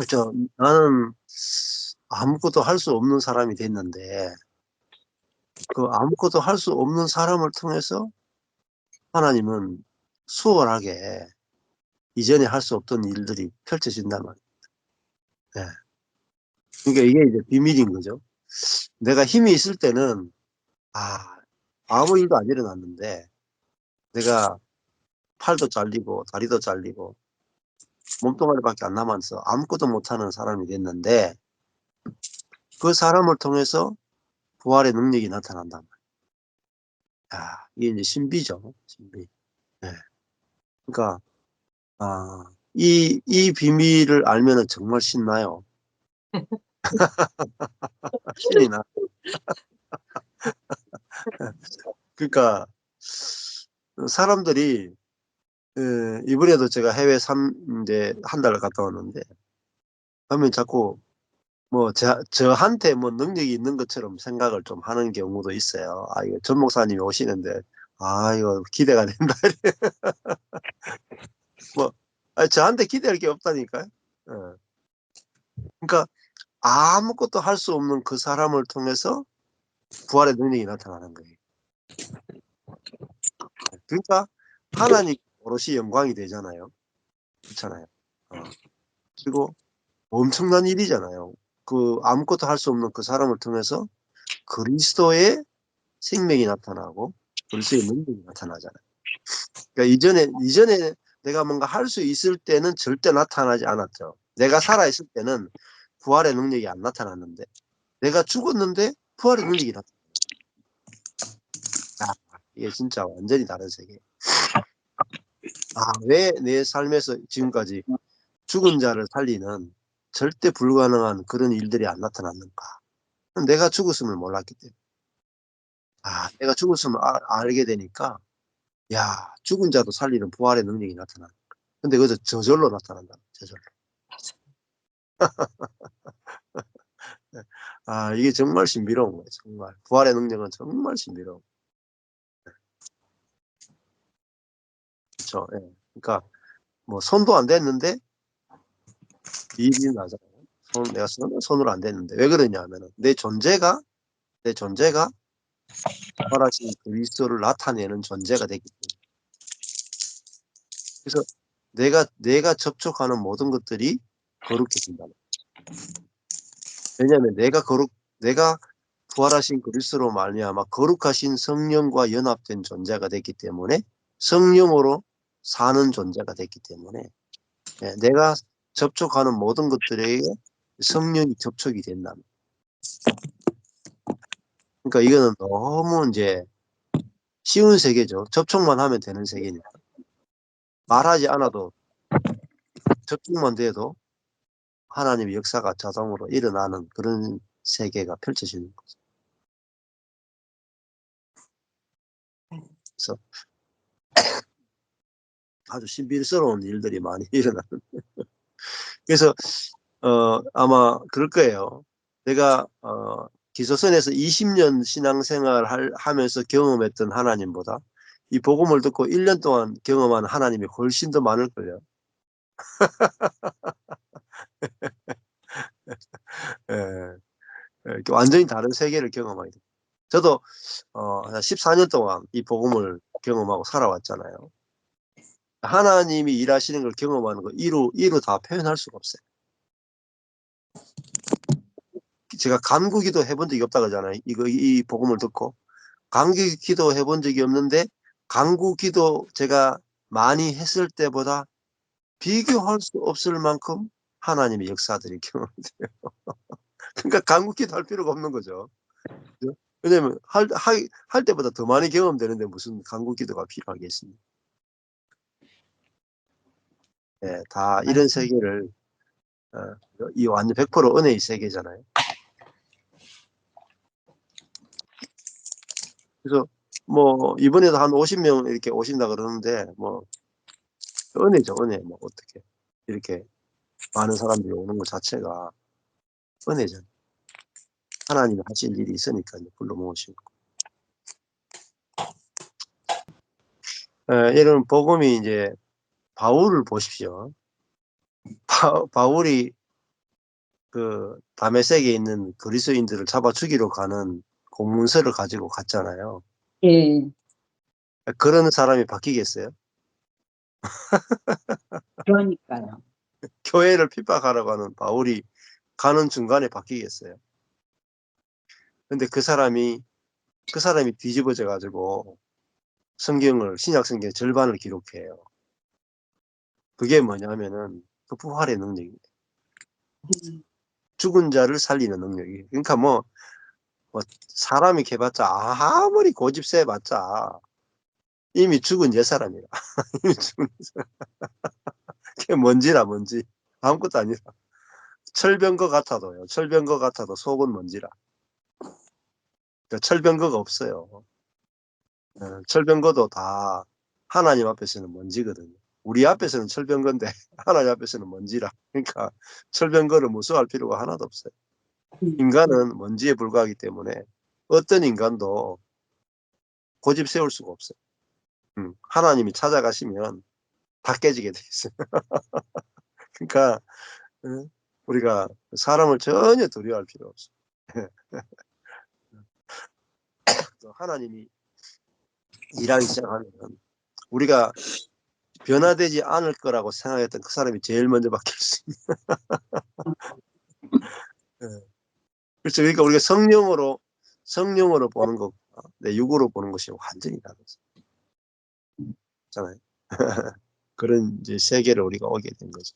그렇죠. 나는 아무것도 할 수 없는 사람이 됐는데 그 아무것도 할 수 없는 사람을 통해서 하나님은 수월하게 이전에 할 수 없던 일들이 펼쳐진단 말이에요. 네. 그러니까 이게 이제 비밀인 거죠. 내가 힘이 있을 때는 아 아무 일도 안 일어났는데 내가 팔도 잘리고 다리도 잘리고 몸뚱아리밖에 안 남아서 아무것도 못하는 사람이 됐는데 그 사람을 통해서 부활의 능력이 나타난단 말이에요. 야, 이게 이제 신비죠. 신비. 네. 그러니까 아, 이, 이 비밀을 알면은 정말 신나요. 신이 나. 그러니까 사람들이 에, 이번에도 제가 해외 3대 한 달을 갔다 왔는데 하면 자꾸 뭐 저, 저한테 뭐 능력이 있는 것처럼 생각을 좀 하는 경우도 있어요. 아 이거 전 목사님이 오시는데 아 이거 기대가 된다. 뭐 아니, 저한테 기대할 게 없다니까요. 어. 그러니까 아무것도 할 수 없는 그 사람을 통해서 부활의 능력이 나타나는 거예요. 그러니까 하나님 오롯이 영광이 되잖아요. 그렇잖아요. 어. 그리고 엄청난 일이잖아요. 그 아무것도 할 수 없는 그 사람을 통해서 그리스도의 생명이 나타나고 그리스도의 능력이 나타나잖아요. 그러니까 이전에 이전에 내가 뭔가 할 수 있을 때는 절대 나타나지 않았죠. 내가 살아 있을 때는 부활의 능력이 안 나타났는데 내가 죽었는데 부활의 능력이 나타나. 아, 이게 진짜 완전히 다른 세계. 아, 왜 내 삶에서 지금까지 죽은 자를 살리는 절대 불가능한 그런 일들이 안 나타났는가? 내가 죽었음을 몰랐기 때문에. 아, 내가 죽었음을 아, 알게 되니까, 야, 죽은 자도 살리는 부활의 능력이 나타나. 근데 그저 저절로 나타난다. 저절로. 아, 이게 정말 신비로운 거예요. 정말. 부활의 능력은 정말 신비로운. 그렇죠. 예. 그러니까 뭐 손도 안 댔는데 일이 나잖아요. 손, 내가 손, 손으로 안 댔는데 왜 그러냐면은 내 존재가 내 존재가 부활하신 그리스도를 나타내는 존재가 되기 때문에. 그래서 내가 내가 접촉하는 모든 것들이 거룩해진다. 왜냐하면 내가 거룩 내가 부활하신 그리스도로 말미암아 거룩하신 성령과 연합된 존재가 됐기 때문에 성령으로 사는 존재가 됐기 때문에 예, 내가 접촉하는 모든 것들에게 성령이 접촉이 된다. 그러니까 이거는 너무 이제 쉬운 세계죠. 접촉만 하면 되는 세계니까. 말하지 않아도 접촉만 돼도 하나님의 역사가 자동으로 일어나는 그런 세계가 펼쳐지는 거죠. 그래서 아주 신비스러운 일들이 많이 일어나는. 그래서 어 아마 그럴 거예요. 내가 어 기소선에서 20년 신앙생활 할, 하면서 경험했던 하나님보다 이 복음을 듣고 1년 동안 경험한 하나님이 훨씬 더 많을걸요. 예, 이렇게 완전히 다른 세계를 경험하게 됩니다. 저도 어, 14년 동안 이 복음을 경험하고 살아왔잖아요. 하나님이 일하시는 걸 경험하는 거 이루 이루 다 표현할 수가 없어요. 제가 간구기도 해본 적이 없다 그러잖아요. 이거 이 복음을 듣고 간구기도 해본 적이 없는데 간구기도 제가 많이 했을 때보다 비교할 수 없을 만큼 하나님의 역사들이 경험돼요. 그러니까 간구기도 할 필요가 없는 거죠. 왜냐면 할, 할, 할 때보다 더 많이 경험되는데 무슨 간구기도가 필요하겠습니까? 네, 다 이런 세계를 어, 이 완전 100% 은혜의 세계잖아요. 그래서 뭐 이번에도 한 50명 이렇게 오신다 그러는데 뭐 은혜죠 은혜 뭐 어떻게 이렇게 많은 사람들이 오는 것 자체가 은혜죠. 하나님이 하실 일이 있으니까 이제 불러 모으시고. 에, 이런 복음이 이제 바울을 보십시오. 바, 바울이 그 다메섹에 있는 그리스도인들을 잡아 죽이러 가는 공문서를 가지고 갔잖아요. 예. 그런 사람이 바뀌겠어요? 그러니까요. 교회를 핍박하러 가는 바울이 가는 중간에 바뀌겠어요? 근데 그 사람이 그 사람이 뒤집어져 가지고 성경을 신약 성경의 절반을 기록해요. 그게 뭐냐면은 그 부활의 능력입니다. 음. 죽은 자를 살리는 능력이. 그러니까 뭐, 뭐 사람이 개봤자 아무리 고집 세봤자 이미 죽은 옛사람이라. 이미 죽은 옛사람. 그게 먼지라 먼지. 아무것도 아니라. 철병거 같아도요. 철병거 같아도 속은 먼지라. 그러니까 철병거가 없어요. 어, 철병거도 다 하나님 앞에서는 먼지거든요. 우리 앞에서는 철병거인데 하나님 앞에서는 먼지라. 그러니까 철병거를 무서워할 필요가 하나도 없어요. 음. 인간은 먼지에 불과하기 때문에 어떤 인간도 고집 세울 수가 없어요. 음, 하나님이 찾아가시면 다 깨지게 돼 있어요. 그러니까 어, 우리가 사람을 전혀 두려워할 필요 없어요. 또 하나님이 일하기 시작하면 우리가 변화되지 않을 거라고 생각했던 그 사람이 제일 먼저 바뀔 수 있는. 예. 그렇죠. 그러니까 우리가 성령으로 성령으로 보는 것과 내 육으로 보는 것이 완전히 다르죠. 잖아요. 그런 이제 세계를 우리가 오게 된 거죠.